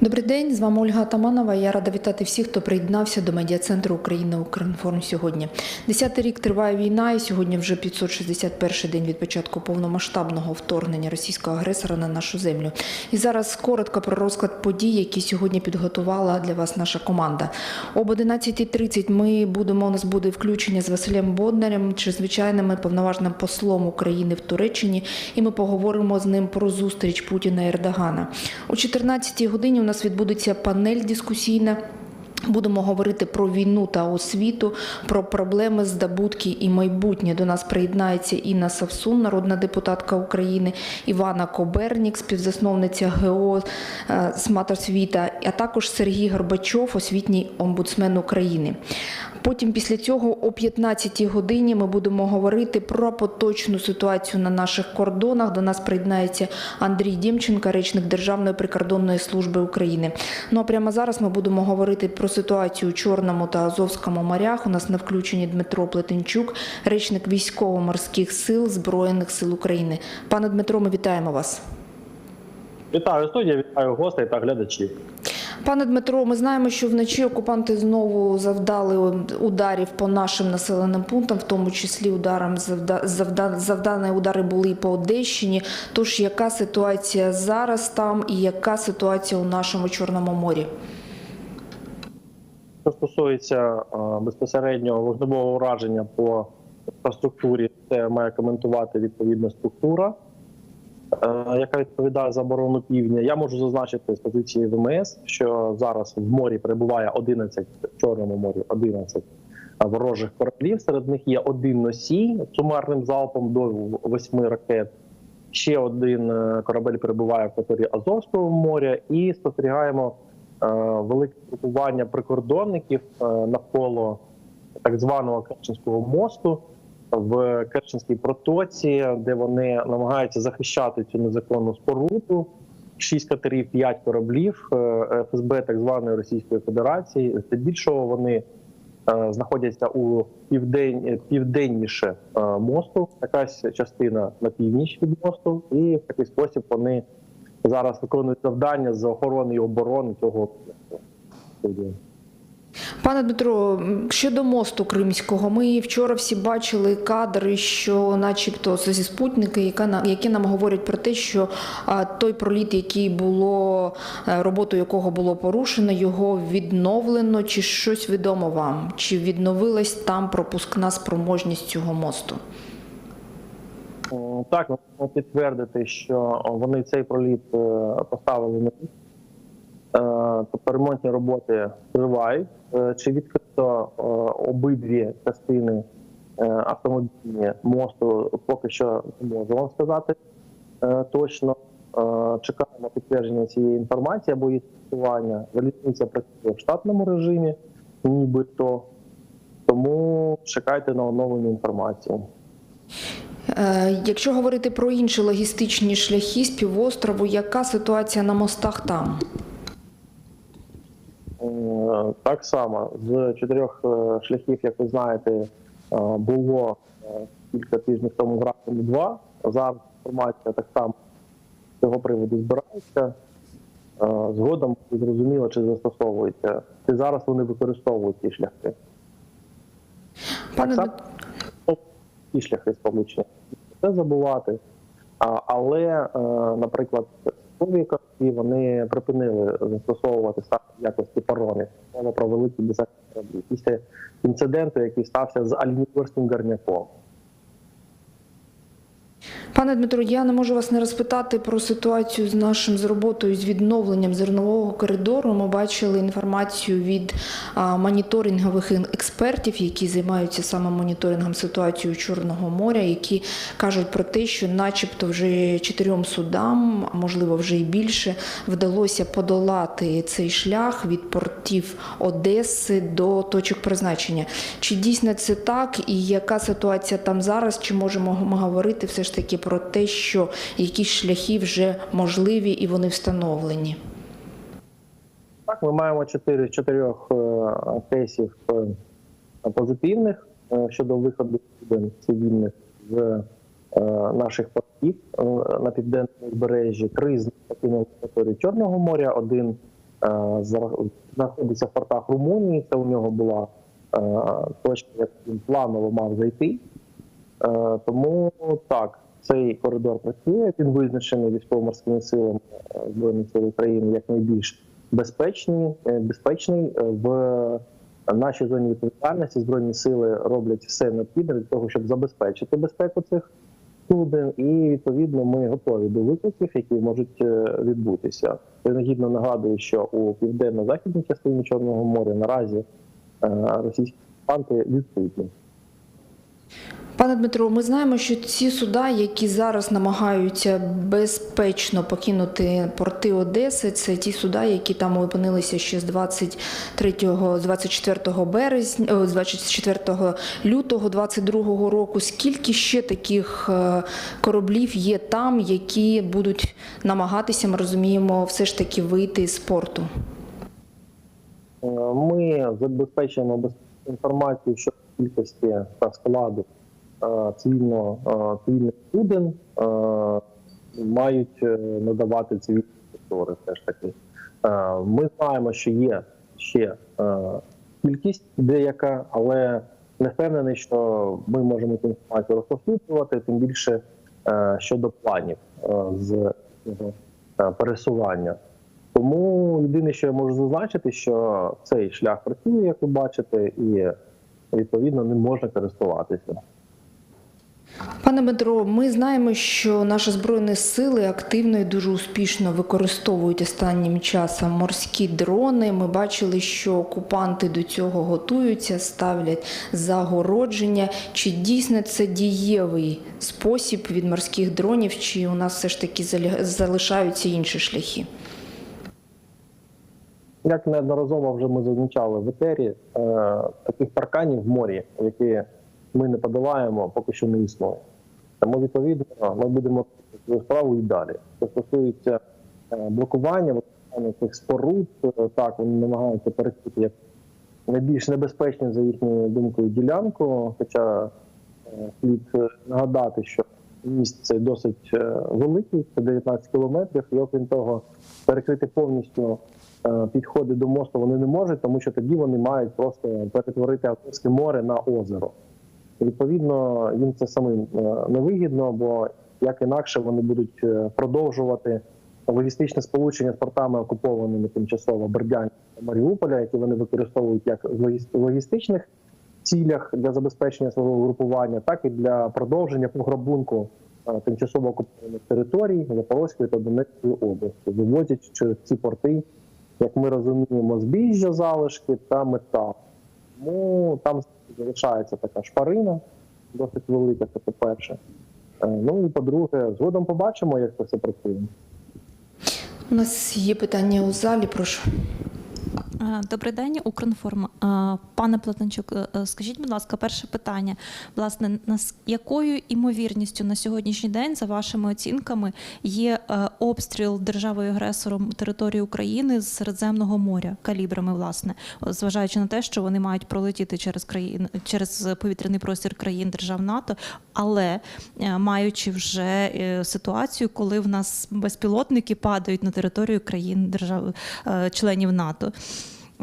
Добрий день, з вами Ольга Атаманова. Я рада вітати всіх, хто приєднався до медіа-центру Україна Укрінформ сьогодні. Десятий рік триває війна, і сьогодні вже 561 день від початку повномасштабного вторгнення російського агресора на нашу землю. І зараз коротко про розклад подій, які сьогодні підготувала для вас наша команда. Об 11.30 ми будемо у нас буде включення з Василем Боднарем, чрезвичайним повноважним послом України в Туреччині, і ми поговоримо з ним про зустріч Путіна і Ердогана. О 14 годині нас відбудеться панель дискусійна. Будемо говорити про війну та освіту, про проблеми здобутки і майбутнє. До нас приєднається Інна Савсун, народна депутатка України, Івана Кобернік, співзасновниця ГО Сматосвіта, а також Сергій Горбачов, освітній омбудсмен України. Потім після цього о 15 годині ми будемо говорити про поточну ситуацію на наших кордонах. До нас приєднається Андрій Дімченко, речник Державної прикордонної служби України. Ну а прямо зараз ми будемо говорити про ситуацію у Чорному та Азовському морях. У нас на включенні Дмитро Плетенчук, речник військово-морських сил Збройних сил України. Пане Дмитро, ми вітаємо вас. Вітаю студія, вітаю гостей та глядачів. Пане Дмитро, ми знаємо, що вночі окупанти знову завдали ударів по нашим населеним пунктам, в тому числі ударом завда, завда, завдані удари були по Одещині. Тож яка ситуація зараз там і яка ситуація у нашому Чорному морі? Що стосується безпосереднього вогневого ураження по інфраструктурі, це має коментувати відповідна структура, яка відповідає за оборону півдня. Я можу зазначити з позиції ВМС, що зараз в морі перебуває 11, в Чорному морі 11 ворожих кораблів. Серед них є один носій сумарним залпом до 8 ракет. Ще один е, корабель перебуває в акваторії Азовського моря, і спостерігаємо е, велике групування прикордонників е, навколо так званого Керченського мосту в Керченській протоці, де вони намагаються захищати цю незаконну споруду. Шість катерів, п'ять кораблів е, ФСБ так званої Російської Федерації. Здебільшого вони е, знаходяться у південь, південніше е, мосту, якась частина на північ від мосту, і в такий спосіб вони зараз виконують завдання з охорони і оборони цього. Пане Дмитро, щодо мосту Кримського, ми вчора всі бачили кадри, що, начебто, це зі спутники, які нам говорять про те, що той проліт, який було е, роботу якого було порушено, його відновлено. Чи щось відомо вам? Чи відновилась там пропускна спроможність цього мосту? Так, можемо підтвердити, що вони цей проліт е, поставили на місце. Е, Тобто ремонтні роботи тривають. Е, Чи відкрито е, обидві частини автомобільні мосту, поки що не можу вам сказати точно. Чекаємо підтвердження цієї інформації або її фіксування. Залізниця працює в штатному режимі, нібито. Тому чекайте на оновлену інформацію. Якщо говорити про інші логістичні шляхи з півострову, яка ситуація на мостах там? Так само з чотирьох е, шляхів, як ви знаєте, е, було е, кілька тижнів тому графіку два. Зараз інформація так само з цього приводу збирається. Згодом зрозуміло, чи застосовується. Чи зараз вони використовують ці шляхи. Пане Так само ті шляхи сполучення. Це забувати. Але, наприклад, військові і вони припинили застосовувати саме якості парони. Мова про великі десантні кораблі. Після інциденту, який стався з алюмінієвським гарняком. Пане Дмитро, я не можу вас не розпитати про ситуацію з нашим з роботою з відновленням зернового коридору. Ми бачили інформацію від а, моніторингових експертів, які займаються саме моніторингом ситуації Чорного моря, які кажуть про те, що, начебто, вже чотирьом судам, а можливо вже і більше, вдалося подолати цей шлях від портів Одеси до точок призначення. Чи дійсно це так, і яка ситуація там зараз? Чи можемо ми говорити все ж таки про те, що якісь шляхи вже можливі і вони встановлені? Так, ми маємо чотири з чотирьох е, кейсів е, позитивних е, щодо виходу цивільних з наших портів на південному узбережжі. Три з покинули територію Чорного моря, один знаходиться в портах Румунії. Це у нього була точка, як він планово мав зайти. Тому так, цей коридор працює. Він визначений військово-морськими силами е, Збройних сил України як найбільш безпечний, е, безпечний е, в нашій зоні відповідальності. Збройні сили роблять все необхідне для того, щоб забезпечити безпеку цих суден, і відповідно ми готові до викликів, які можуть відбутися. Принагідно нагадую, що у південно-західній частині Чорного моря наразі російські окупанти відсутні. Пане Дмитро, ми знаємо, що ці суда, які зараз намагаються безпечно покинути порти Одеси, це ті суда, які там опинилися ще з 23, 24 березня, з 24 лютого 22 року. Скільки ще таких е, кораблів є там, які будуть намагатися, ми розуміємо, все ж таки вийти з порту? Е, Ми забезпечуємо інформацію щодо кількості та складу е, цивільного е, цивільних суден е, мають надавати цивільні структури. Все ж таки, ми знаємо, що є ще кількість деяка, але не впевнений, що ми можемо цю інформацію розповсюджувати, тим більше щодо планів з пересування. Тому єдине, що я можу зазначити, що цей шлях працює, як ви бачите, і відповідно ним можна користуватися. Пане Дмитро, ми знаємо, що наші збройні сили активно і дуже успішно використовують останнім часом морські дрони. Ми бачили, що окупанти до цього готуються, ставлять загородження. Чи дійсно це дієвий спосіб від морських дронів, чи у нас все ж таки залишаються інші шляхи? Як неодноразово вже ми зазначали в етері, е, таких парканів в морі, які ми не подолаємо, поки що не існує. Тому відповідно ми будемо свою справу і далі. Що стосується е, блокування, цих споруд, е, так вони намагаються перекрити як найбільш небезпечну за їхньою думкою ділянку. Хоча е, слід нагадати, що міст цей досить великий, це 19 кілометрів, і окрім того, перекрити повністю підходи до мосту вони не можуть, тому що тоді вони мають просто перетворити Азовське море на озеро. Відповідно, їм це самим е, невигідно, бо як інакше вони будуть е, продовжувати логістичне сполучення з портами окупованими тимчасово Бердянська та Маріуполя, які вони використовують як в логістичних цілях для забезпечення свого групування, так і для продовження пограбунку е, тимчасово окупованих територій Запорозької та Донецької області, вивозять через ці порти, як ми розуміємо, збіжжя залишки та метал. Тому там залишається така шпарина, досить велика, це по-перше. Е, Ну і по-друге, згодом побачимо, як це все працює. У нас є питання у залі, прошу. Е, Добрий день, Укрінформ. Е, Пане Платончук, е, скажіть, будь ласка, перше питання. Власне, якою імовірністю на сьогоднішній день, за вашими оцінками, є обстріл державою агресором території України з Середземного моря калібрами, власне, зважаючи на те, що вони мають пролетіти через країн через повітряний простір країн держав НАТО, але маючи вже ситуацію, коли в нас безпілотники падають на територію країн держав членів НАТО.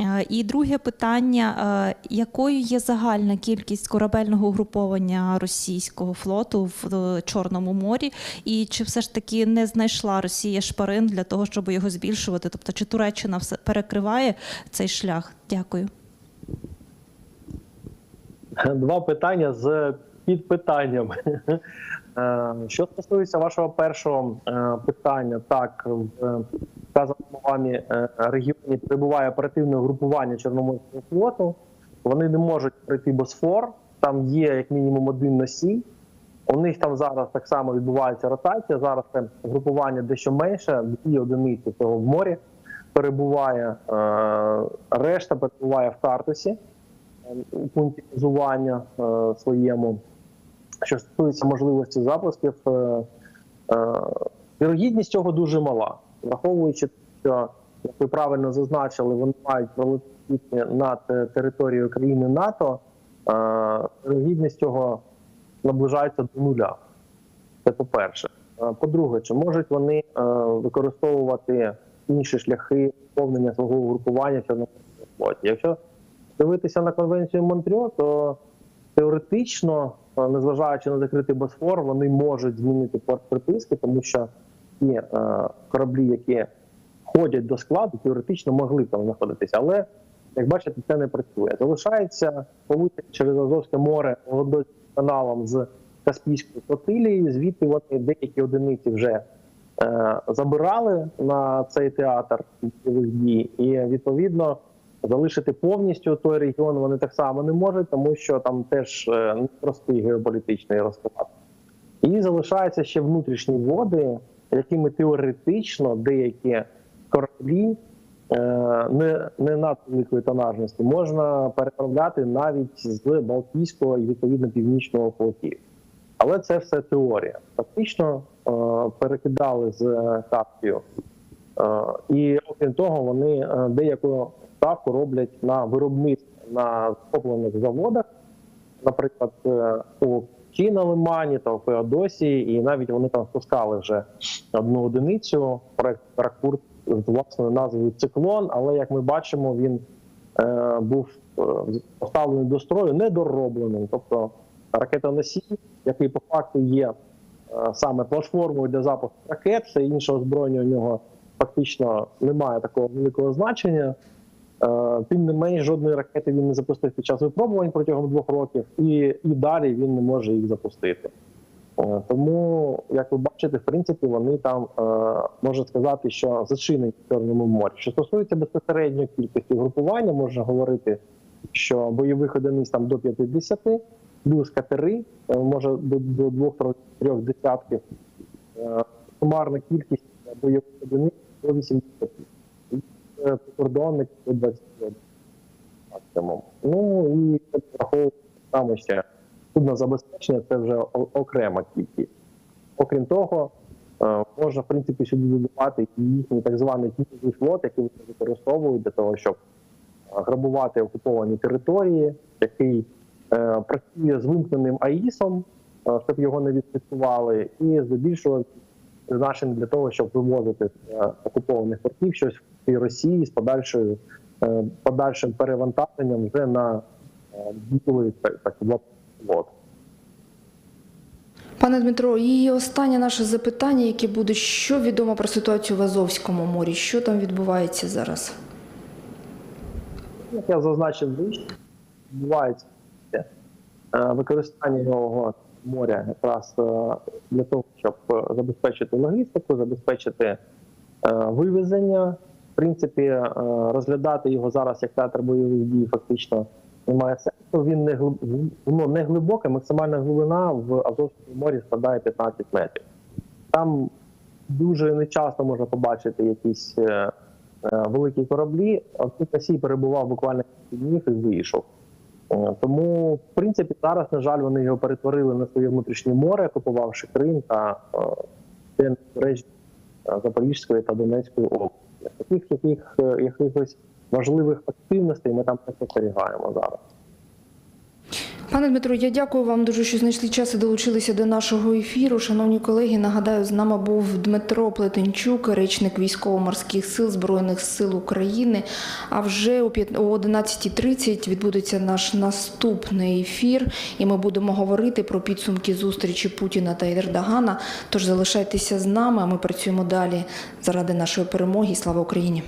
Е, І друге питання: е, якою є загальна кількість корабельного угруповання російського флоту в е, Чорному морі, і чи все ж таки не знайшла Росія шпарин для того, щоб його збільшувати? Тобто, чи Туреччина все перекриває цей шлях? Дякую. Два питання з підпитанням. Е, Що стосується вашого першого е, питання, так в вказаному вами е, регіоні перебуває оперативне групування Чорноморського флоту. Вони не можуть пройти Босфор. Там є як мінімум один носій. У них там зараз так само відбувається ротація. Зараз це групування дещо менше, дві одиниці цього в морі перебуває. Решта перебуває в Тартусі у пункті базування своєму. Що стосується можливості запусків, е, е, вірогідність цього дуже мала, враховуючи, що як ви правильно зазначили, вони мають пролетіти над е, територією країни НАТО. Вірогідність цього наближається до нуля. Це по-перше. По-друге, чи можуть вони використовувати інші шляхи повнення свого угрупування в Чорноморському флоті. Якщо дивитися на конвенцію Монтрьо, то теоретично, незважаючи на закритий Босфор, вони можуть змінити порт приписки, тому що ті е, кораблі, які входять до складу, теоретично могли там знаходитися. Але як бачите, це не працює. Залишається получення через Азовське море водоканалом з Каспійської флотилії. Звідти вони деякі одиниці вже е, забирали на цей театр дій, і відповідно залишити повністю той регіон вони так само не можуть, тому що там теж е, непростий геополітичний розклад. І залишаються ще внутрішні води, якими теоретично деякі кораблі е, не, не надвеликої тонажності можна переправляти навіть з Балтійського і відповідно північного флотів. Але це все теорія. Фактично е, перекидали з Каспію. І окрім того, вони деяку ставку роблять на виробництво на захоплених заводах, наприклад, е, у Ті Лимані та у Феодосії, і навіть вони там спускали вже одну одиницю. Проект Ракурт з власною назвою Циклон. Але як ми бачимо, він е, був е, поставлений до строю недоробленим. Тобто ракетоносій, який по факту є е, саме платформою для запуску ракет, все інше озброєння у нього фактично немає такого великого значення. Е, Тим не менш, жодної ракети він не запустив під час випробувань протягом двох років, і, і далі він не може їх запустити. Е, Тому, як ви бачите, в принципі, вони там е, можна сказати, що зачинені в Чорному морі. Що стосується безпосередньо кількості групування, можна говорити, що бойових одиниць там до 50, плюс катери, може до, до двох-трьох десятків. Сумарна кількість бойових одиниць до 80 е, прикордонник до 21 максимум. Ну і враховуючи саме ще судно забезпечення, це вже окрема кількість. Окрім того, е, можна в принципі сюди додавати їхній так званий тіньовий флот, який вони використовують для того, щоб е, грабувати окуповані території, який е, працює з вимкненим АІСом, е, щоб його не відслідкували, і здебільшого призначений для того, щоб вивозити е, окупованих портів щось цій Росії з подальшою е, подальшим перевантаженням вже на е, так, так, флот. Пане Дмитро, і останнє наше запитання, яке буде, що відомо про ситуацію в Азовському морі? Що там відбувається зараз? Як я зазначив відбувається е, використання його моря якраз для того, щоб забезпечити логістику, забезпечити вивезення. Принципі, е, розглядати його зараз як театр бойових дій фактично немає сенсу. Він не глиб... воно не глибоке, максимальна глибина в Азовському морі складає 15 метрів. Там дуже нечасто можна побачити якісь е, е, великі кораблі. А тут Росій перебував буквально днів і вийшов. Тому, в принципі, зараз, на жаль, вони його перетворили на своє внутрішнє море, окупувавши Крим та е, Запорізької та Донецької області. Таких яких, е, якихось важливих активностей ми там не спостерігаємо зараз. Пане Дмитро, я дякую вам дуже, що знайшли час і долучилися до нашого ефіру. Шановні колеги, нагадаю, з нами був Дмитро Плетенчук, речник військово-морських сил Збройних сил України. А вже о п'ят- о 11.30 відбудеться наш наступний ефір, і ми будемо говорити про підсумки зустрічі Путіна та Ердогана. Тож залишайтеся з нами, а ми працюємо далі заради нашої перемоги. Слава Україні!